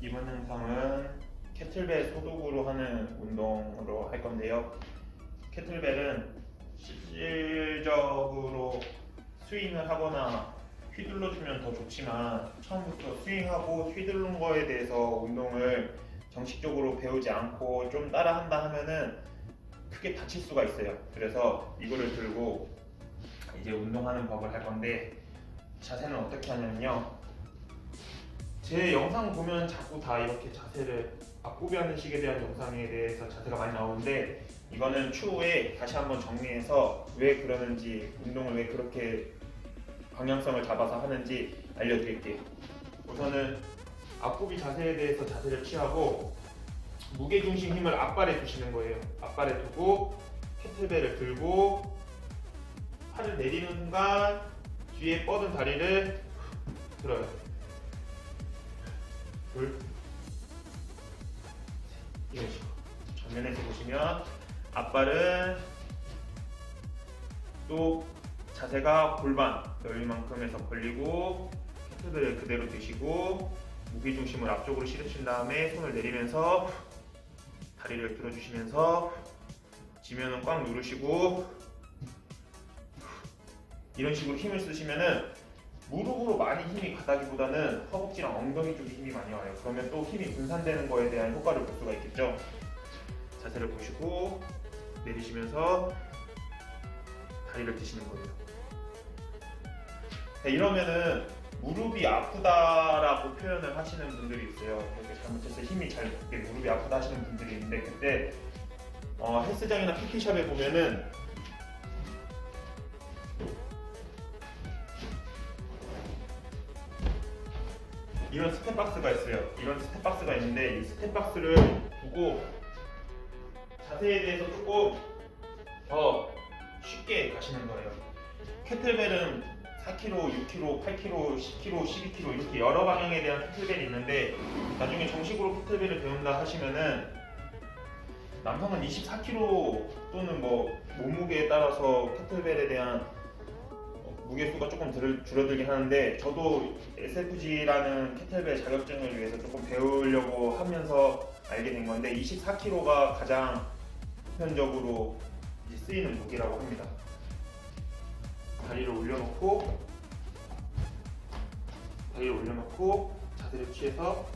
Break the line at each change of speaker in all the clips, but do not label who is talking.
이번 영상은 캐틀벨 소독으로 하는 운동으로 할 건데요. 캐틀벨은 실질적으로 스윙을 하거나 휘둘러 주면 더 좋지만 처음부터 스윙하고 휘두르는 거에 대해서 운동을 정식적으로 배우지 않고 좀 따라한다 하면은 크게 다칠 수가 있어요. 그래서 이거를 들고 이제 운동하는 법을 할 건데 자세는 어떻게 하냐면요. 제 영상 보면 자꾸 다 이렇게 자세를 앞구비 하는 식에 대한 영상에 대해서 자세가 많이 나오는데 이거는 추후에 다시 한번 정리해서 왜 그러는지 운동을 왜 그렇게 방향성을 잡아서 하는지 알려드릴게요. 우선은 앞구비 자세에 대해서 자세를 취하고 무게 중심 힘을 앞발에 두시는 거예요. 앞발에 두고 캐틀벨을 들고 팔을 내리는 순간 뒤에 뻗은 다리를 들어요. 보시면 앞발은 또 자세가 골반 여유만큼 해서 벌리고 캐틀벨을 그대로 드시고 무게 중심을 앞쪽으로 실으신 다음에 손을 내리면서 다리를 들어주시면서 지면은 꽉 누르시고 이런 식으로 힘을 쓰시면은 무릎으로 많이 힘이 가다기보다는 허벅지랑 엉덩이 쪽에 힘이 많이 와요. 그러면 또 힘이 분산되는 거에 대한 효과를 볼 수가 있겠죠. 자세를 보시고 내리시면서 다리를 드시는 거예요. 네, 이러면은 무릎이 아프다라고 표현을 하시는 분들이 있어요. 그렇게 잘못해서 힘이 잘 못, 무릎이 아프다 하시는 분들이 있는데 그때 어, 헬스장이나 PT샵에 보면은 이런 스텝박스가 있어요. 이런 스텝박스가 있는데 이 스텝박스를 두고 자세에 대해서 조금 더 쉽게 가시는 거예요. 캐틀벨은 4kg, 6kg, 8kg, 10kg, 12kg 이렇게 여러 방향에 대한 캐틀벨이 있는데 나중에 정식으로 캐틀벨을 배운다 하시면은 남성은 24kg 또는 뭐 몸무게에 따라서 캐틀벨에 대한 어, 무게수가 조금 들- 줄어들긴 하는데 저도 SFG라는 캐틀벨 자격증을 위해서 조금 배우려고 하면서 알게 된 건데 24kg가 가장 보편적으로 쓰이는 무게라고 합니다. 다리를 올려놓고 다리를 올려놓고 자세를 취해서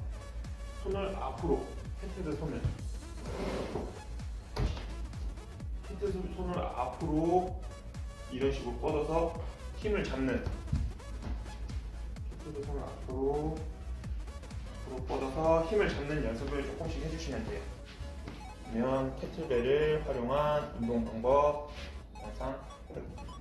손을 앞으로 캐틀벨 손을 캐틀벨 손을 앞으로 이런 식으로 뻗어서 힘을 잡는 캐틀벨 손을 앞으로 앞으로 뻗어서 힘을 잡는 연습을 조금씩 해주시면 돼요. 보시면 캐틀벨을 활용한 운동 방법 영상 보겠습니다.